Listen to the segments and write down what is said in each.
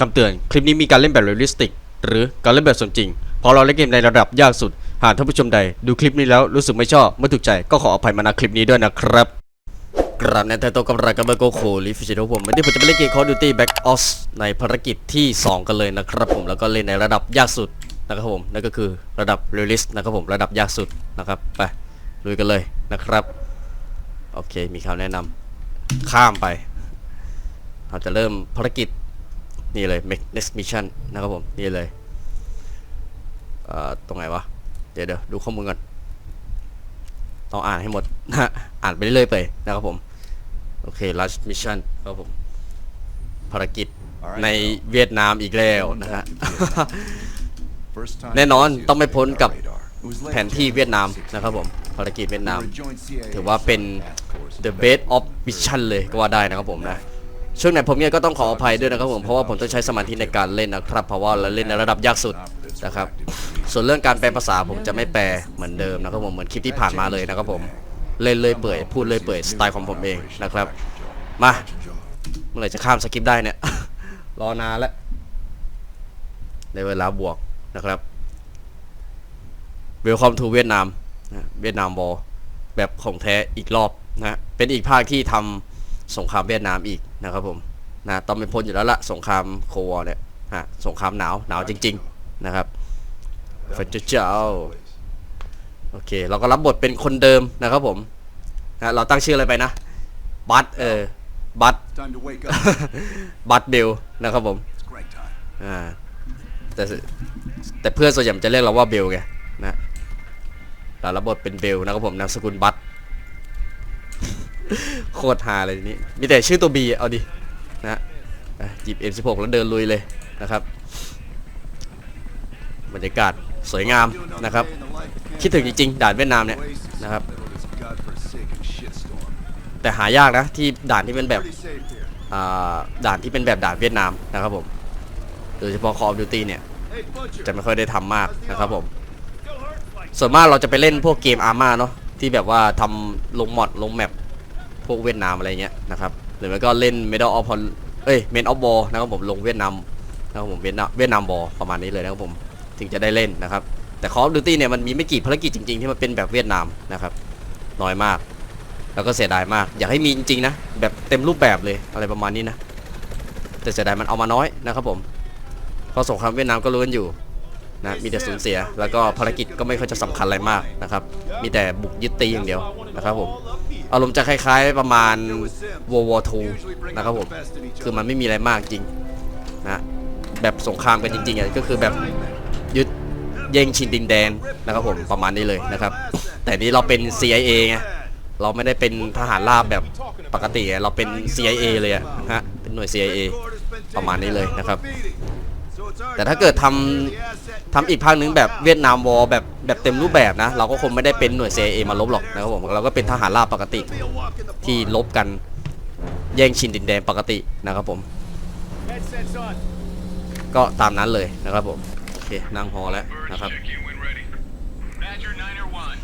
คำเตือน คลิปนี้มีการเล่นแบบเรียลลิสติก หรือการเล่นแบบสมจริงเพราะเราเล่นเกมในระดับยากสุด หากท่านผู้ชมใด ดูคลิปนี้แล้วรู้สึกไม่ชอบ ไม่ถูกใจก็ขออภัยมาณคลิปนี้ด้วยนะครับ กราบในแต่ตัวกับรายการเบอร์โกโคลิฟิชิโดผมวันนี้ผมจะไปเล่นเกม Call of Duty Black Ops ในภารกิจที่ 2 กันเลยนะครับผมแล้วก็เล่นในระดับยากสุดนะครับผมนั่นก็คือระดับเรียลลิสนะครับผมระดับยากสุดนะครับไปลุยกันเลยนะครับโอเคมีคำแนะนำข้ามไปเราจะเริ่มภารกิจ นี่เลย make next mission นะครับผม นี่เลยเอ่อตรงไหนวะ เดี๋ยวเดี๋ยวดูข้อมูลก่อน ต้องอ่านให้หมดนะฮะอ่านไปเรื่อยๆไปนะครับผม โอเค last mission ครับผม ภารกิจในเวียดนามอีกแล้วนะฮะ แน่นอนต้องไม่พ้นกับแผนที่เวียดนามนะครับผม ภารกิจเวียดนาม ถือว่าเป็น the best of mission เลยก็ว่าได้นะครับผมนะ ช่วงไหนผมเนี่ยก็ต้องขออภัยด้วยนะครับผมเพราะว่าผมต้องใช้สมาธิในการเล่นนะครับ เพราะว่าเราเล่นในระดับยากสุดนะครับ ส่วนเรื่องการแปลภาษาผมจะไม่แปลเหมือนเดิมนะครับผมเหมือนคลิปที่ผ่านมาเลยนะครับผมเล่นเลยเปื่อยพูดเลยเปื่อยสไตล์ของผมเองนะครับ มาเมื่อไหร่จะข้ามสคริปต์ได้เนี่ย รอนานแล้วในเวลาบวกนะครับ Welcome to เวียดนามเวียดนามบอลแบบของแท้อีกรอบนะเป็นอีกภาคที่ทำ สงครามเวียดนามอีกนะครับผมนะต้องไม่พ้นอยู่แล้วละสงครามโควอร์เนี่ยฮะสงครามหนาวหนาวจริง ๆนะครับพระเจ้าโอเค เราก็รับบทเป็นคนเดิมนะครับผมนะเราตั้งชื่ออะไรไปนะ บัตเออบัต Time to wake up. บัตเบลนะครับผม It's great time. อ่าแต่สแต่เพื่อนส่วนใหญ่มันจะเรียกเราว่าเบลไงนะเรารับบทเป็นเบลนะครับผมนามสกุลบัต โคตรฮาเลยทีนี้ มีแต่ชื่อตัวบีเอาดินะอะหยิบ M16 แล้วเดินลุยเลยนะครับ บรรยากาศสวยงามนะครับ คิดถึงจริงๆ ด่านเวียดนามเนี่ยนะครับ แต่หายากนะที่ด่านที่เป็นแบบด่านที่เป็นแบบด่านเวียดนามนะครับผม โดยเฉพาะ Call of Duty เนี่ย จะไม่ค่อยได้ทำมากนะครับผม ส่วนมากเราจะไปเล่นพวกเกมอาร์มาเนาะที่แบบว่าทำลงมอดลงแมป พวกเวียดนามอะไรเงี้ยนะครับหรือไม่ก็เล่น Medal of Hon เอ้ย Men of War นะครับผมลงเวียดนามนะครับผมเวียดนามเวียดนามบอลประมาณนี้เลยนะครับผมถึงจะได้เล่นนะครับ แต่ Call of Duty เนี่ยมันมีไม่กี่ภารกิจจริง ๆ ที่มันเป็นแบบเวียดนามนะครับน้อยมาก แล้วก็เสียดายมาก อยากให้มีจริงๆนะแบบเต็มรูปแบบเลยอะไรประมาณนี้นะแต่เสียดายมันเอามาน้อยนะครับผมเพราะสงครามเวียดนามก็รู้กันอยู่นะมีแต่สูญเสียแล้วก็ภารกิจก็ไม่ค่อยจะสำคัญอะไรมากนะครับ มีแต่บุกยึดตีอย่างเดียวนะครับผม อารมณ์จะคล้ายๆประมาณ World War II นะครับผม คือมันไม่มีอะไรมากจริงนะแบบสงครามกันจริงๆอะก็คือแบบยึดแย่งชิงดินแดนนะครับผมประมาณนี้เลยนะครับ แต่นี้เราเป็น CIA ไงเราไม่ได้เป็นทหารราบแบบปกติอะเราเป็น CIA เลยอะฮะเป็นหน่วย CIA ประมาณนี้เลยนะครับ แต่ถ้าเกิดทำทำอีกภาคนึงแบบเวียดนามวอลแบบแบบเต็มรูปแบบนะ เราก็คงไม่ได้เป็นหน่วย CIA มาลบหรอกนะครับผมเราก็เป็นทหารราบปกติที่ลบกันแย่งชิงดินแดนปกตินะครับผม ก็ตามนั้นเลยนะครับผมโอเคนั่งฮอแล้วนะครับ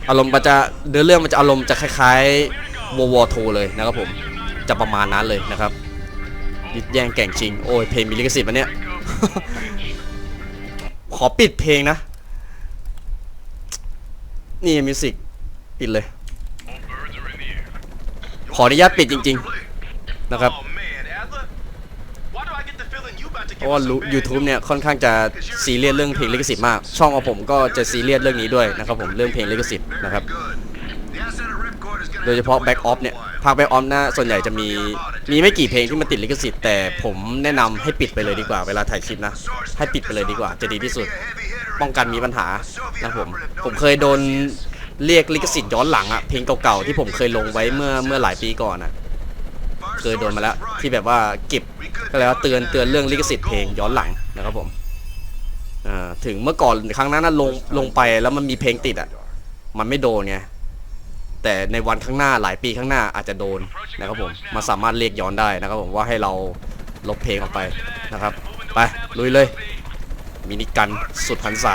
อารมณ์มันจะเดือเรื่องมันจะอารมณ์จะคล้ายๆ World War II เลยนะครับผมจะประมาณนั้นเลยนะครับยึดแย่งแก่งชิงโอ้ยเพลงมีลิขสิทธิ์ปะเนี่ย ขอปิดเพลงนะ นี่มิวสิกปิดเลย ขออนุญาตปิดจริง ๆ นะครับเพราะว่ารู้ YouTube เนี่ยค่อนข้างจะซีเรียสเรื่องเพลงลิขสิทธิ์มาก ช่องของผมก็จะซีเรียสเรื่องนี้ด้วยนะครับผมเรื่องเพลงลิขสิทธิ์นะครับ โดยเฉพาะ Back Off เนี่ย ภาค Back Off นะส่วนใหญ่จะมีมีไม่กี่เพลงที่มันติดลิขสิทธิ์แต่ผมแนะนำให้ปิดไปเลยดีกว่าเวลาถ่ายคลิปนะให้ปิดไปเลยดีกว่า จะดีที่สุด ป้องกันมีปัญหานะผมผมเคยโดนเรียกลิขสิทธิ์ย้อนหลังอะเพลงเก่าๆที่ผมเคยลงไว้เมื่อเมื่อหลายปีก่อนอะเคยโดนมาแล้วที่แบบว่าเก็บก็แล้วเตือนเตือนเรื่องลิขสิทธิ์เพลงย้อนหลังนะครับผมถึงเมื่อก่อนครั้งนั้นนะลงลงไปแล้วมันมีเพลงติดอะมันไม่โดนไง แต่ในวันข้างหน้าหลายปีข้างหน้าอาจจะโดนนะครับผมมาสามารถเรียกย้อนได้นะครับผมว่าให้เราลบเพลงออกไปนะครับไปลุยเลยมินิกันสุดหันษา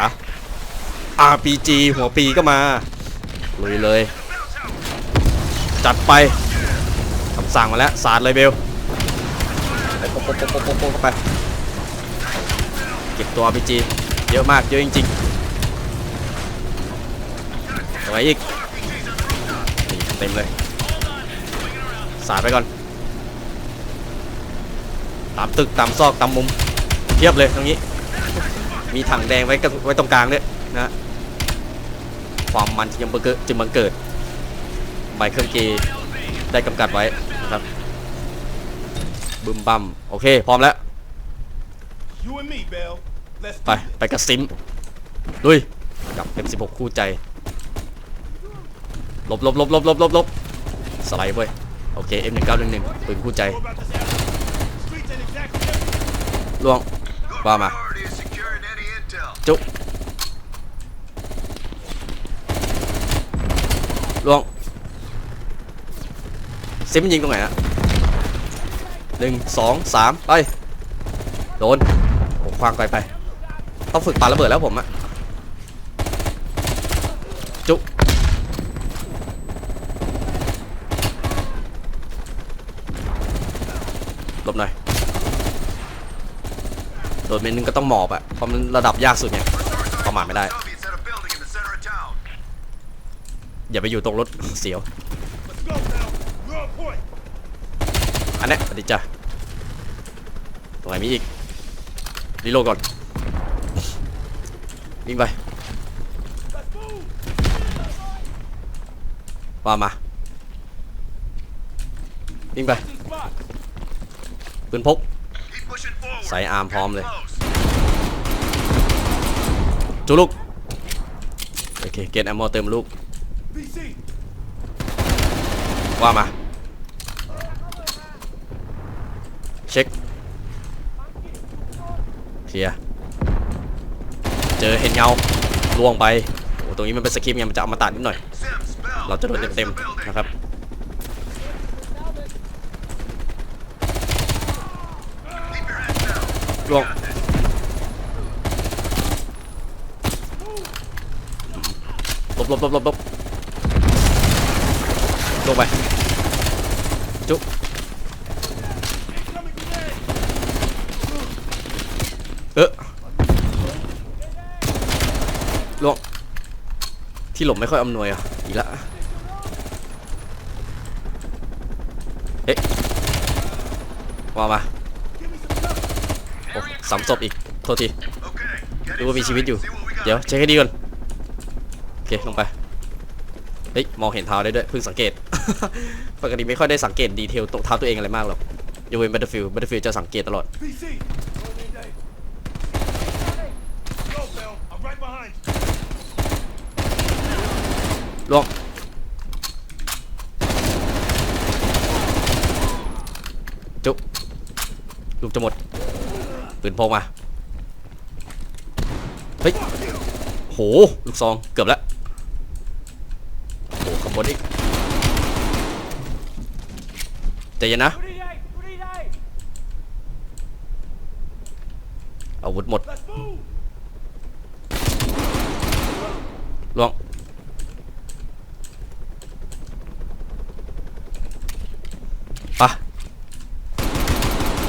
RPG หัวปีก็มาลุยเลย จัดไปคำสั่งมาแล้วสาดเลยเบลไปโปโปโปโปโปเข้าไปเก็บตัว RPG เยอะมากเยอะจริงๆอาไว้อีก เต็มเลยสาดไปก่อน ตามตึกตามซอกตามมุมเทียบเลยตรงนี้ มีถังแดงไว้กับไว้ตรงกลางด้วยนะฮะความมันจึงบังเกิดจึงบังเกิดไมเคิลเกย์ได้กำกัดไว้นะครับบึมบัมโอเค พร้อมแล้ว You and me, Bell. Let's ไป ไปกับซิมลุยกับ M16 คู่ใจ หลบหลบหลบหลบหลบหลบหลบสไลด์เว้ยโอเค M1911 ปืนคู่ใจล่วงว่ามาจุล่วงซิมยิงตรงไหนอะหนึ่งสองสามไป โดนโอ้ควางไกลไป ต้องฝึกปาระเบิดแล้วผมอะ หลบหน่อย โดนเมนนึงก็ต้องหมอบอะเพราะมันระดับยากสุดเนี่ยประมาทไม่ได้ อย่าไปอยู่ตรงรถเสียว อันนี้ยสวัสดีจ้ะตรงไหนมีอีกรีโลก่อนวิ่งไปว่ามาวิ่งไป ปืนพกใส่อาร์มพร้อมเลย จูลูก โอเค เกตแอมมอเติมลูก ว่ามา เช็ค เคลียร์ เจอเห็นเงาล่วงไป โอ้ตรงนี้มันเป็นสคริปต์ไงมันจะเอามาตัดนิดหน่อย เราจะโดนเต็มๆนะครับ ลวงหลบหลบหลบหลบหลบลงไป จุ๊ Incoming grenade. เออลวงที่หลบไม่ค่อยอำนวยอะ อีละเอ๊ะว่ามา โอ้สามศพอีก โทษที Okay. Get ดูว่ามีชีวิตอยู่ See what we got. เดี๋ยวเช็คให้ดีก่อน โอเค ลงไป เฮ้ย มองเห็นเท้าได้ด้วย เพิ่งสังเกต ปกติไม่ค่อยได้สังเกตดีเทลตรงเท้าตัวเองอะไรมากหรอกยกเว้น Battlefield Battlefield จะสังเกตตลอด BC. Go, Bell. I'm right behind you. ล่วงจุลูกจะหมด ปืนพกมา เฮ้ย โห ลูกซอง เกือบแล้วโหขบวนอีกใจเย็นนะ อาวุธหมดล่วง ปะ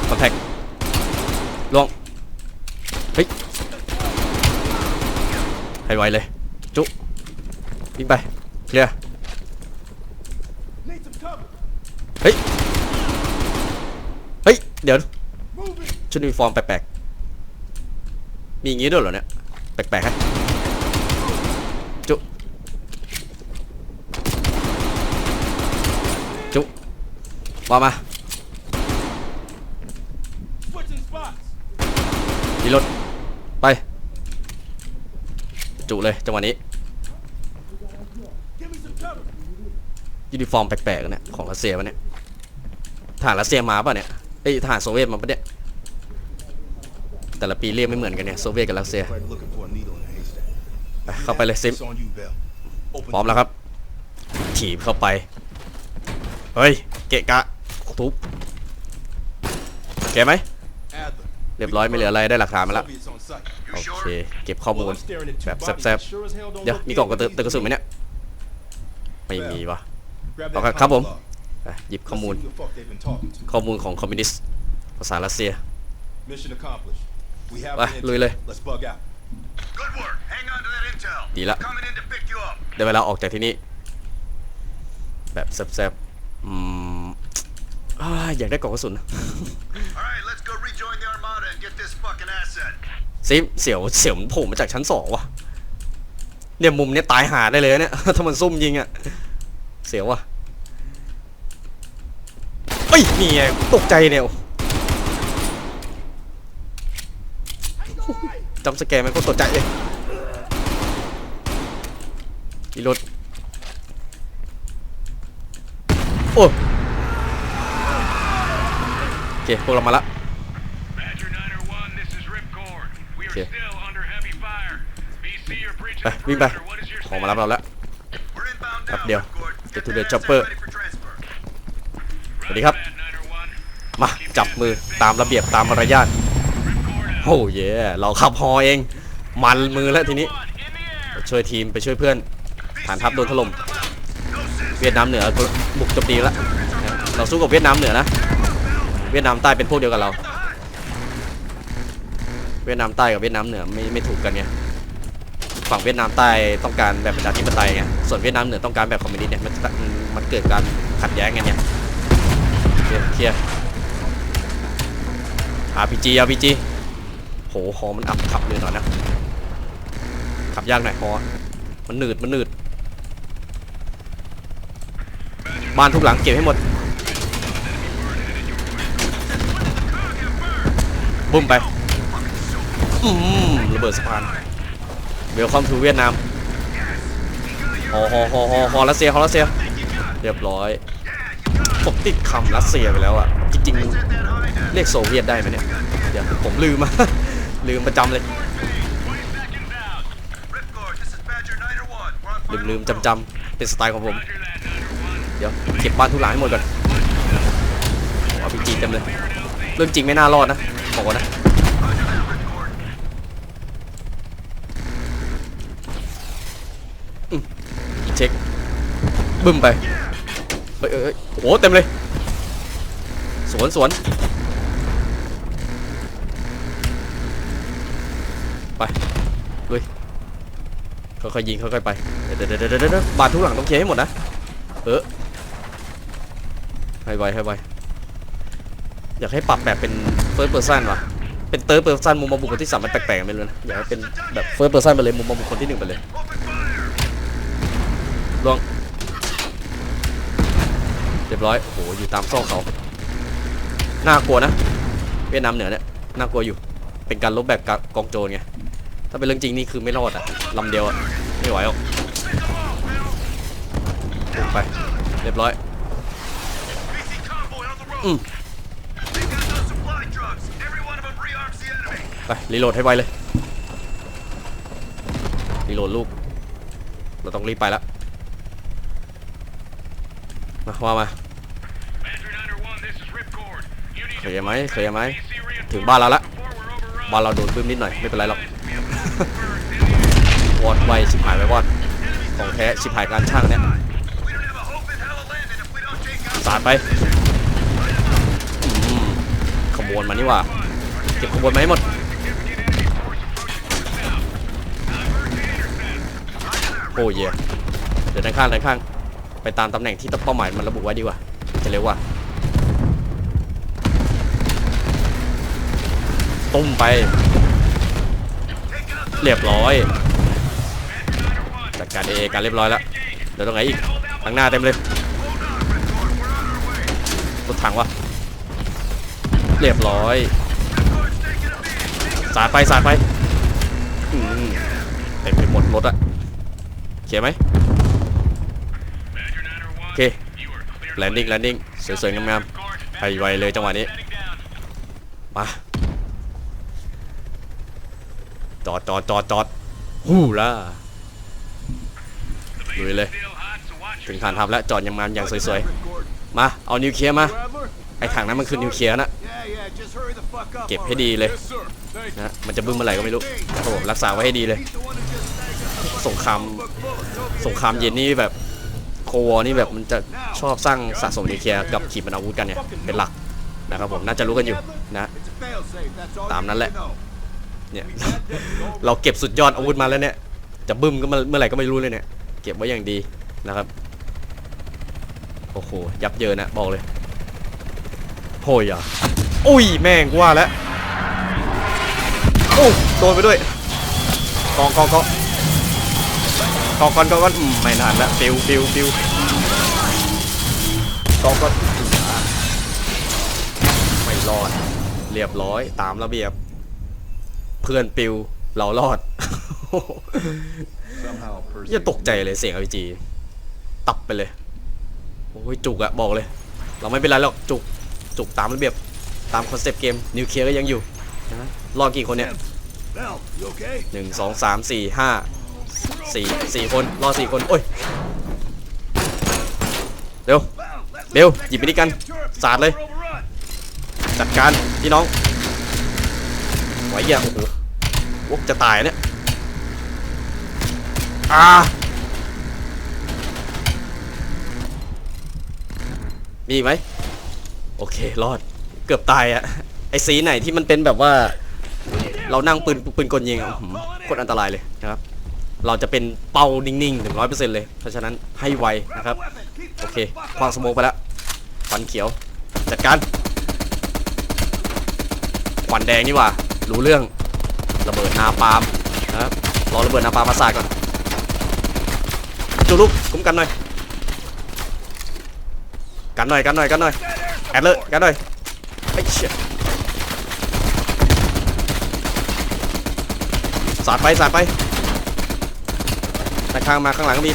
คอนแทค ลวงเฮ้ยให้ไวเลย จุวิ่งไปเคลียร์เฮ้ย เฮ้ย เดี๋ยว ชุดยูนิฟอร์มแปลกๆ มีอย่างงี้ด้วยเหรอเนี่ย แปลกๆฮะจุ จุว่ามา ดีรถไป จุเลยจังหวะนี้ยูนิฟอร์มแปลกๆเนี่ยของรัสเซียปะเนี่ยทหารรัสเซียมาป่ะเนี่ยเอ้ยทหารโซเวียตมาปะเนี่ยแต่ละปีเรียกไม่เหมือนกันเนี่ยโซเวียตกับรัสเซียไปเข้าไปเลยซิมพร้อมแล้วครับถีบเข้าไป เฮ้ย เกะกะทุบแกะไหม เรียบร้อยไม่เหลืออะไรได้หลักฐานมาแล้วโอเค เก็บข้อมูลแบบแซ่บๆเดี๋ยวมีกล่องกระตือกระสุนไหมเนี่ยไม่มีวะเอาครับผมหยิบข้อมูล ข้อมูลของคอมมิวนิสต์ภาษารัสเซียไปลุยเลยดีละเดี๋ยวเวลาออกจากที่นี่ แบบแซ่บๆอืมอยากได้กล่องกระสุน ซิเสียวเสียวมันโผล่มาจากชั้นสองว่ะ เนี่ยมุมเนี้ยตายหาได้เลยเนี่ย ถ้ามันซุ่มยิงอะเสียวว่ะเอ้ยนี่ไงตกใจเนี่ยจำสแกมันก็ตกใจเลยอีรถโอ้โอเคพวกเรามาละ ไปวิ่งไป ของมารับเราแล้ว We're inbound Up now, there. Ripcord. Get to that the asset chopper. ready for transfer. สวัสดีครับ มาจับมือตามระเบียบตามมารยาทโอ้เย่เราขับฮอเอง มันมือแล้วทีนี้ ช่วยทีมไปช่วยเพื่อน ฐานทัพโดนถล่ม เวียดนามเหนือบุกโจมตีแล้ว เราสู้กับเวียดนามเหนือนะ เวียดนามใต้เป็นพวกเดียวกับเรา เวียดนามใต้กับเวียดนามเหนือไม่ไม่ถูกกันไงฝั่งเวียดนามใต้ต้องการแบบประชาธิปไตยไงส่วนเวียดนามเหนือต้องการแบบคอมมิวนิสต์เนี่ยมันมันเกิดการขัดแย้งกันเนี่ยเคลียร์เคลียร์ RPG RPG โหฮอมันอับขับเลยหน่อยนะ ขับยากหน่อยฮอมันหนืดมันหนืดบ้านทุกหลังเก็บให้หมดบุ้มไป อืมระเบิดสะพานเวลคอมทูเวียดนามฮอฮอฮอฮอฮอรัสเซียฮอรัสเซีย เรียบร้อยผมติดคำรัสเซียไปแล้วอะ จริงๆเรียกโซเวียตได้ไหมเนี่ย เดี๋ยวผมลืมมา ลืมประจำเลย ลืมลืมจำจำเป็นสไตล์ของผม เดี๋ยวเก็บบ้านทุกหลังให้หมดก่อนเอาพีจีเต็มเลย เรื่องจริงไม่น่ารอดนะบอกนะ อืมอีก เช็คบึ้มไปเฮ้ยเฮ้ยโอ้เต็มเลย สวนสวนไปลุยค่อยๆยิงค่อยๆไปเดี๋ยวเดี๋ยวเดี๋ยวบาดทุกหลังต้องเคลียร์ให้หมดนะเออให้ไวให้ไวอยากให้ปรับแบบเป็น first person ว่ะเป็น third person มุมมองบุคคลที่สามมันแปลกๆไม่รู้นะอยากให้เป็นแบบ first person ไปเลยมุมมองบุคคลที่หนึ่งไปเลย ลวงเรียบร้อยโอ้โหอยู่ตามซอกเขาน่ากลัวนะเวียดนามเหนือเนี่ยน่ากลัวอยู่ เป็นการลบแบบกองโจรไงถ้าเป็นเรื่องจริงนี่คือไม่รอดอะลำเดียวอะไม่ไหวหรอกไปเรียบร้อย BC convoy on the road. Mm. They've got no supply trucks. Every one of them rearms the enemy. ไปรีโหลดให้ไวเลยรีโหลดลูก เราต้องรีบไปแล้ว มาว่ามาเคยไหมเคยไหมถึงบ้านเราละบ้านเราโดนบึ้มนิดหน่อยไม่เป็นไรหรอกวอดไวชิบหายไปวอดของแท้ชิบหายการช่างเนี่ยสาดไปขบวนมานี่ว่าเก็บขบวนมาให้หมดโอ้ยเดี๋ยวด้านข้างด้านข้าง ไปตามตำแหน่งที่เป้าหมายมันระบุไว้ดีกว่าจะเร็วกว่าตุ้มไป เรียบร้อยจัดการเอการเรียบร้อยแล้วเดี๋ยวตรงไหนอีกทางหน้าเต็มเลยรถถังวะเรียบร้อยสาดไปสาดไปอืมเต็มไปหมดรถอะเขียนไหม เคแลนดิ้งแลนดิ้งสวยๆงามๆไปไวเลยจังหวะนี้มาจอดจอดจอดจอดฮู้ล่ะลุยเลยถึงฐานทัพแล้วจอดยังงาอย่างสวยๆมาเอานิวเคลียร์มาไอ้ถังนั้นมันคือนิวเคลียร์นะเก็บให้ดีเลยนะมันจะบึ้มเมื่อไหร่ก็ไม่รู้ครับผมรักษาไว้ให้ดีเลยสงครามสงครามเย็นนี่แบบ โควอนี่แบบมันจะชอบสร้างสะสมนิวเคียกับขีปนาวุธกันเนี่ยเป็นหลักนะครับผมน่าจะรู้กันอยู่นะตามนั้นแหละเนี่ยเราเก็บสุดยอดอาวุธมาแล้วเนี่ยจะบึ้มก็เมื่อไหร่ก็ไม่รู้เลยเนี่ยเก็บไว้อย่างดีนะครับโอ้โหยับเยินนะบอกเลยโหยอะอุ้ยแม่งว่าแล้วโอ้โดนไปด้วยกองกองกอง กองกอนกองกอนอืมไม่นานละฟิวฟิวฟิวกองกอนไม่รอด เรียบร้อยตามระเบียบ เพื่อนปิวเรารอดอย่าตกใจเลยเสียง RPG ตับไปเลยโอ้ยจุกอะบอกเลย เราไม่เป็นไรหรอกจุกจุกตามระเบียบตามคอนเซปต์เกมนิวเคลียร์ก็ยังอยู่นะรอดกี่คนเนี่ยหนึ่งสองสามสี่ห้า สี่สี่คนรอสี่คนโอ้ยเร็ว Val, that Bill, looks like หยิบไปดิกันสาดเลยจัดการพี่น้องไหวอย่าโอ้โหวกจะตายเนี่ยอ่ามีไหมโอเครอดเกือบตายอะไอสีไหนที่มันเป็นแบบว่า เรานั่งปืนปืนกลยิงอะโคตรอันตรายเลยนะครับ เราจะเป็นเป้านิ่งๆถึงร้อยเปอร์เซ็นต์เลย เพราะฉะนั้นให้ไวนะครับ โอเคควางสโมกไปแล้วควันเขียว จัดการควันแดงนี่ว่า รู้เรื่องระเบิดนาปาล์มนะครับรอระเบิดนาปาล์มมาสาดก่อนจูลุกคุ้มกันหน่อยกันหน่อยกันหน่อยกันหน่อยแอดเลยกันหน่อยไอ้เชี่ยสาดไปสาดไป ด้านข้างมาข้างหลังก็มี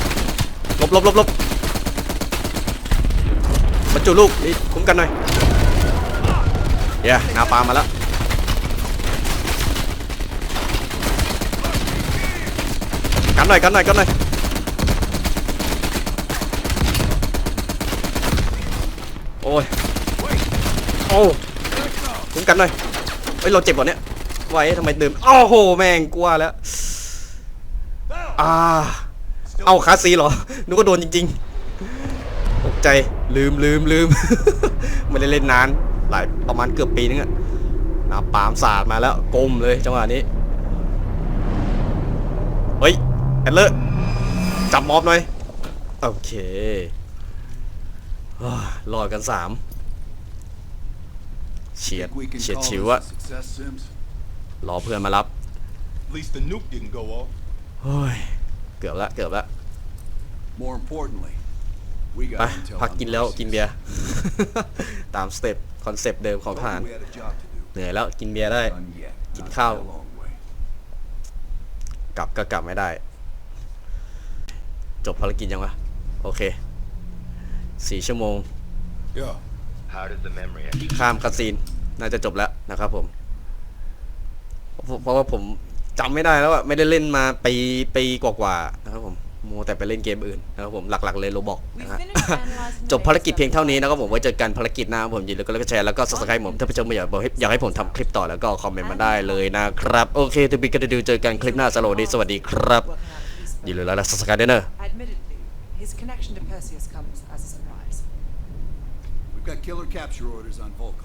หลบหลบหลบหลบมาจูลูกนี่คุ้มกันหน่อยเดี๋ยนาปามาแล้วกันหน่อยกันหน่อยกันหน่อยโอ้ยโอ้คุ้มกันหน่อยเฮ้ยเราเจ็บกว่าเนี้ยไว้ทำไมดื่มโอ้โหแม่งกลัวแล้วอ่า เอาคาซีเหรอนึกว่าโดนจริงๆตกใจลืมลืมลืม ไม่ได้เล่นนานหลายประมาณเกือบปีนึงอะน้ำปาล์มสาดมาแล้วกลมเลยจังหวะนี้ เฮ้ยแอดเลอร์จับมอบหน่อย โอเคอ้าวรอดกันสามเฉียด think we can เฉียด call ฉิว this อะ a success, Sims? รอเพื่อนมารับ At least the nuke didn't go off. เฮ้ย เกือบละเกือบละ More importantly, we ไป got intel พัก on กินแล้ว Lucius. กินเบียร์ ตามสเต็ปคอนเซปต์เดิมของทหาร We had a job to do. เหนื่อยแล้วกินเบียร์ได้ Done yet. กิน Not ข้าว by a long way. กลับก็กลับไม่ได้ จบภารกิจยังวะ โอเคสี่ชั่วโมง Yeah. How did the memory ข้ามคาซีนน่าจะจบแล้วนะครับผมเพราะเพราะว่าผม จำไม่ได้แล้วอะไม่ได้เล่นมาปีปีกว่าๆนะครับผมโมวแต่ไปเล่นเกมอื่นนะครับผมหลักๆเลยโรบอก We นะฮะ finished analyzing จบภารกิจเพียงเท่านี้นะครับผมไว้เจอกันภารกิจหน้าครับผมยินดีแล้วก็แชร์แล้วก็ subscribe ผมถ้าผู้ชมอยากบอกให้อยากให้ผมทำคลิปต่อแล้วก็คอมเมนต์มาได้เลยนะครับ โอเคทูบิกันดูเจอกันคลิปหน้าสโลดีสวัสดีครับ working out of his อย่าลืมแล้วนะ subscribe ด้วยเนอะ Admittedly, his connection to Perseus comes as a surprise. We've got killer capture orders on Volkov.